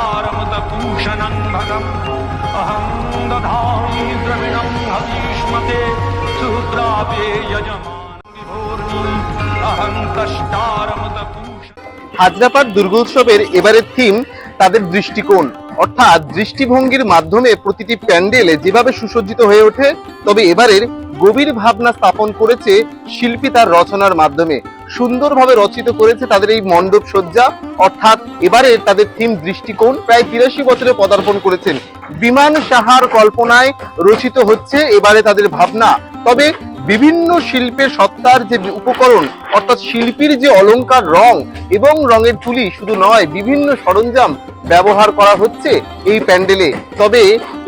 कष्टारमुदभूषणं भगम् अहं दधामि द्रविणं हवीष्मते सुद्रावे यजमान विभोर्मि अहं कष्टारमुदभूषणम् হাজরাপাট দুর্গোৎসবের এবারের থিম তাদের দৃষ্টিকোণ অর্থাৎ দৃষ্টিভঙ্গির মাধ্যমে প্রতিটি প্যান্ডেলে যেভাবে সুসজ্জিত হয়ে ওঠে তবে এবারের গভীর ভাবনা স্থাপন করেছে শিল্পী তার রচনার মাধ্যমে সুন্দরভাবে রচিত করেছে তাদের এই মণ্ডপ সজ্জা। অর্থাৎ এবারে তাদের থিম দৃষ্টিকোণ। প্রায় তিরাশি বছরে পদার্পণ করেছেন। বিমান সাহার কল্পনায় রচিত হচ্ছে এবারে তাদের ভাবনা। তবে বিভিন্ন শিল্পের সত্তার যে উপকরণ, অর্থাৎ শিল্পীর যে অলঙ্কার রং এবং রঙের তুলি শুধু নয়, বিভিন্ন সরঞ্জাম ব্যবহার করা হচ্ছে এই প্যান্ডেলে। তবে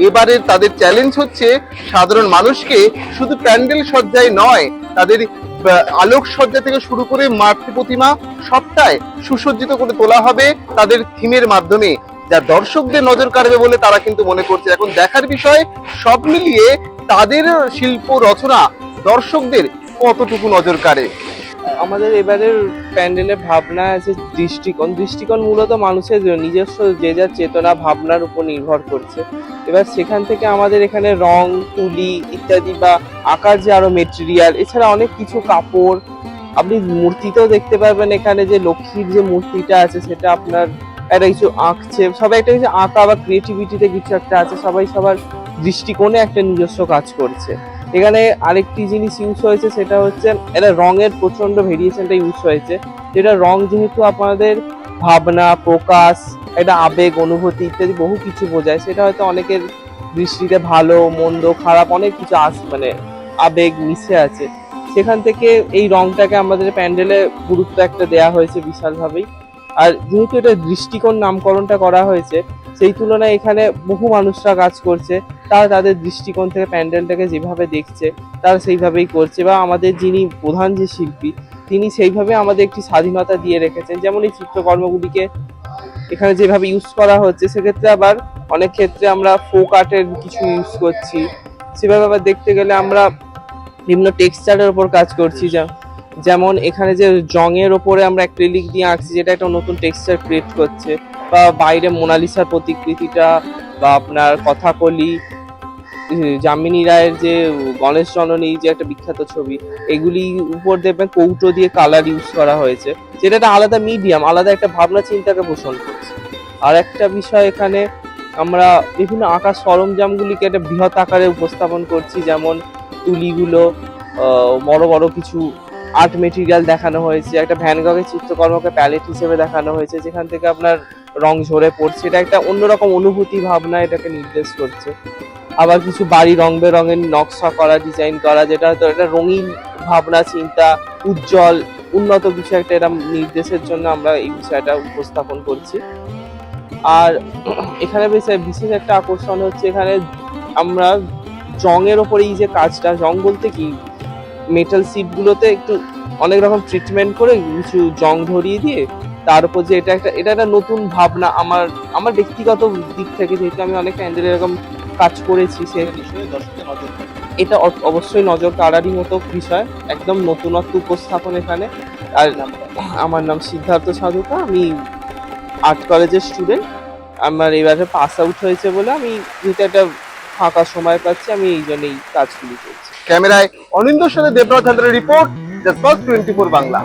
এবারে তাদের চ্যালেঞ্জ হচ্ছে সাধারণ মানুষকে শুধু প্যান্ডেল সজ্জায় নয়, তাদের আহ, আলোক সজ্জা থেকে শুরু করে মাতৃ প্রতিমা সবটাই সুসজ্জিত করে তোলা হবে তাদের থিমের মাধ্যমে যা দর্শকদের নজর কাড়বে বলে তারা কিন্তু মনে করছে। এখন দেখার বিষয় সব মিলিয়ে তাদের শিল্প রচনা দর্শকদের কতটুকু নজর কাড়ে? আমাদের এবারের প্যান্ডেলের ভাবনা আছে দৃষ্টিকোণ। দৃষ্টিকোণ মূলত মানুষের নিজস্ব যে যার চেতনা, ভাবনার উপর নির্ভর করছে। এবার সেখান থেকে আমাদের এখানে রং, তুলি ইত্যাদি বা আকার যে আরও মেটেরিয়াল এছাড়া অনেক কিছু কাপড়। আপনি মূর্তিতেও দেখতে পারবেন এখানে যে লক্ষ্মীর যে মূর্তিটা আছে, সেটা আপনার একটা কিছু আঁকছে। সবাই একটা কিছু আঁকা বা ক্রিয়েটিভিটিতে কিছু একটা আছে। সবাই সবার দৃষ্টিকোণে একটা নিজস্ব কাজ করছে। এখানে আরেকটি জিনিস ইউজ হয়েছে, সেটা হচ্ছে এটা রঙের প্রচণ্ড ভেরিয়েশনটা ইউজ হয়েছে। যেটা রং যেহেতু আপনাদের ভাবনা, প্রকাশ, একটা আবেগ, অনুভূতি ইত্যাদি বহু কিছু বোঝায়, সেটা হয়তো অনেকের দৃষ্টিতে ভালো, মন্দ, খারাপ অনেক কিছু আস মানে আবেগ মিশে আছে। সেখান থেকে এই রংটাকে আমাদের প্যান্ডেলে গুরুত্ব একটা দেয়া হয়েছে বিশালভাবেই। আর যেহেতু এটা দৃষ্টিকোণ নামকরণটা করা হয়েছে সেই তুলনায় এখানে বহু মানুষরা কাজ করছে, তারা তাদের দৃষ্টিকোণ থেকে প্যান্ডেলটাকে যেভাবে দেখছে, তারা সেইভাবেই করছে বা আমাদের যিনি প্রধান যে শিল্পী, তিনি সেইভাবে আমাদের একটি স্বাধীনতা দিয়ে রেখেছেন। যেমন এই চিত্রকর্মগুলিকে এখানে যেভাবে ইউজ করা হচ্ছে, সেক্ষেত্রে আবার অনেক ক্ষেত্রে আমরা ফোক আর্টের কিছু ইউজ করছি। সেভাবে আবার দেখতে গেলে আমরা বিভিন্ন টেক্সচারের ওপর কাজ করছি। যা- যেমন এখানে যে জংয়ের ওপরে আমরা অ্যাক্রিলিক দিয়ে আঁকছি, যেটা একটা নতুন টেক্সচার ক্রিয়েট করছে। বাইরে মোনালিসার প্রতিকৃতিটা বা আপনার কথাকলি যামিনী রায়ের যে গণেশ জননী যে একটা বিখ্যাত ছবি, এগুলি উপর দেখবেন কৌটো দিয়ে কালার ইউজ করা হয়েছে যেটা একটা আলাদা মিডিয়াম আলাদা একটা ভাবনা চিন্তাকে পোষণ করছে। আর একটা বিষয় এখানে আমরা বিভিন্ন আঁকার সরঞ্জামগুলিকে একটা বৃহৎ আকারে উপস্থাপন করছি, যেমন তুলিগুলো বড় বড় কিছু আর্ট মেটেরিয়াল দেখানো হয়েছে, একটা ভ্যানগকের চিত্রকর্মকে প্যালেট হিসেবে দেখানো হয়েছে, যেখান থেকে আপনার রং ঝরে পড়ছে। এটা একটা অন্যরকম অনুভূতি ভাবনা এটাকে নির্দেশ করছে। আবার কিছু বাড়ি রং বেরঙের নকশা করা ডিজাইন করা, যেটা হয়তো একটা রঙিন ভাবনা, চিন্তা, উজ্জ্বল, উন্নত কিছু একটা এরম নির্দেশের জন্য আমরা এই বিষয়টা উপস্থাপন করছি। আর এখানে বেশ বিশেষ একটা আকর্ষণ হচ্ছে, এখানে আমরা জংয়ের ওপরে এই যে কাজটা, জং বলতে কি? মেটাল সিটগুলোতে একটু অনেক রকম ট্রিটমেন্ট করে কিছু জং ধরিয়ে দিয়ে তার উপর যে এটা একটা এটা একটা নতুন ভাবনা আমার আমার ব্যক্তিগত দিক থেকে যেহেতু আমি অনেক প্যান্ডেল এরকম কাজ করেছি সে এটা অবশ্যই নজর কাড়ারই মতো বিষয় একদম নতুনত্ব উপস্থাপন এখানে। আর আমার নাম সিদ্ধার্থ সাধুকা আমি আর্ট কলেজের স্টুডেন্ট আমার এবারে পাস আউট হয়েছে বলে আমি যেহেতু একটা ফাঁকা সময় পাচ্ছি, আমি এই জন্যই কাজগুলি করছি। ক্যামেরায় অনিন্দর সাথে দেবনাথ হাজারের রিপোর্ট টোয়েন্টি ফোর বাংলা।